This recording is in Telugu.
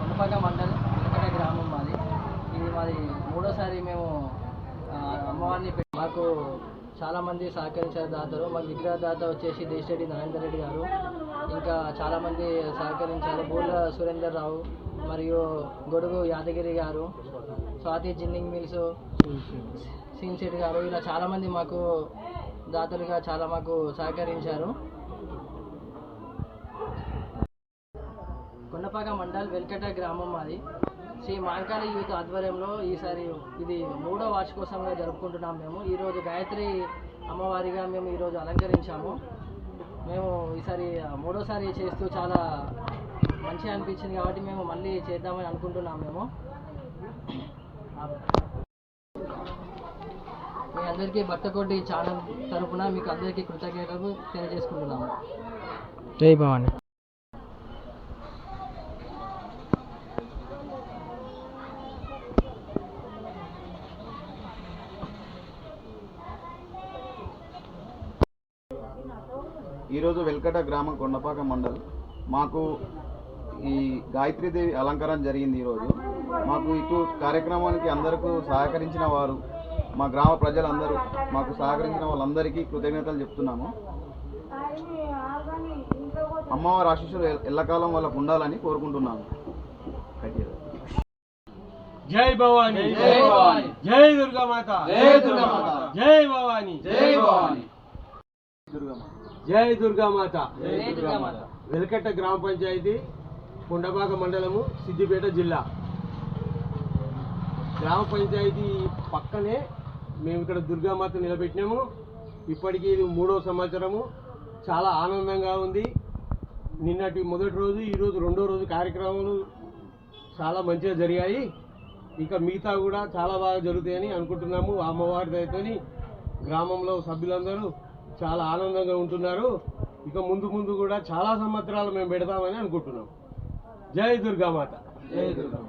కొండపాక మండలం వెనకట గ్రామం మాది ఇది మాది మూడోసారి మేము అమ్మవారిని మాకు చాలామంది సహకరించారు దాతలు మాకు విగ్రహదాత వచ్చేసి దేశరెడ్డి నరేందర్ రెడ్డి గారు ఇంకా చాలామంది సహకరించారు బూర్ల సురేందర్ రావు మరియు గొడుగు యాదగిరి గారు స్వాతి జిన్నింగ్ మిల్స్ సీన్ శెట్టి గారు ఇలా చాలామంది మాకు దాతలుగా చాలా మాకు సహకరించారు కొండపాక మండల్ వెల్కట గ్రామం మాది శ్రీ మాంకాళి యూత్ ఆధ్వర్యంలో ఈసారి ఇది మూడో వార్షికోత్సవంగా జరుపుకుంటున్నాం మేము. ఈరోజు గాయత్రి అమ్మవారిగా మేము ఈరోజు అలంకరించాము. మేము ఈసారి మూడోసారి చేస్తూ చాలా మంచిగా అనిపించింది కాబట్టి మేము మళ్ళీ చేద్దామని అనుకుంటున్నాం మేము. మీ అందరికీ భక్తకోటి ఛానల్ తరపున మీకు అందరికీ కృతజ్ఞతలు తెలియజేసుకుంటున్నాము. జై భవాని. ఈరోజు వెల్కట గ్రామం కొండపాక మండల్. మాకు ఈ గాయత్రీదేవి అలంకారం జరిగింది ఈరోజు. మాకు ఇటు కార్యక్రమానికి అందరికీ సహకరించిన వారు మా గ్రామ ప్రజలందరూ మాకు సహకరించిన వాళ్ళందరికీ కృతజ్ఞతలు చెప్తున్నాము. అమ్మవారి ఆశీస్సులు ఎల్- ఎల్లకాలం వాళ్ళకు ఉండాలని కోరుకుంటున్నాను జై భవాని. జై భవాని. జై దుర్గా మాత జై దుర్గా మాత. జై భవాని. జై భవాని. దుర్గమ్మ జై దుర్గా మాత జై దుర్గా మాత. వెలకట్ట గ్రామ పంచాయతీ కొండపాక మండలము సిద్దిపేట జిల్లా. గ్రామ పంచాయతీ పక్కనే మేము ఇక్కడ దుర్గామాత నిలబెట్టినాము. ఇప్పటికీ ఇది మూడో సంవత్సరము. చాలా ఆనందంగా ఉంది. నిన్నటి మొదటి రోజు ఈరోజు రెండో రోజు కార్యక్రమాలు చాలా మంచిగా జరిగాయి. ఇంకా మిగతా కూడా చాలా బాగా జరుగుతాయని అనుకుంటున్నాము. అమ్మవారి దయతోని గ్రామంలో సభ్యులందరూ చాలా ఆనందంగా ఉంటున్నారు. ఇక ముందు ముందు కూడా చాలా సంవత్సరాలు మేము పెడతామని అనుకుంటున్నాం. జై దుర్గామాత. జై దుర్గమ్మ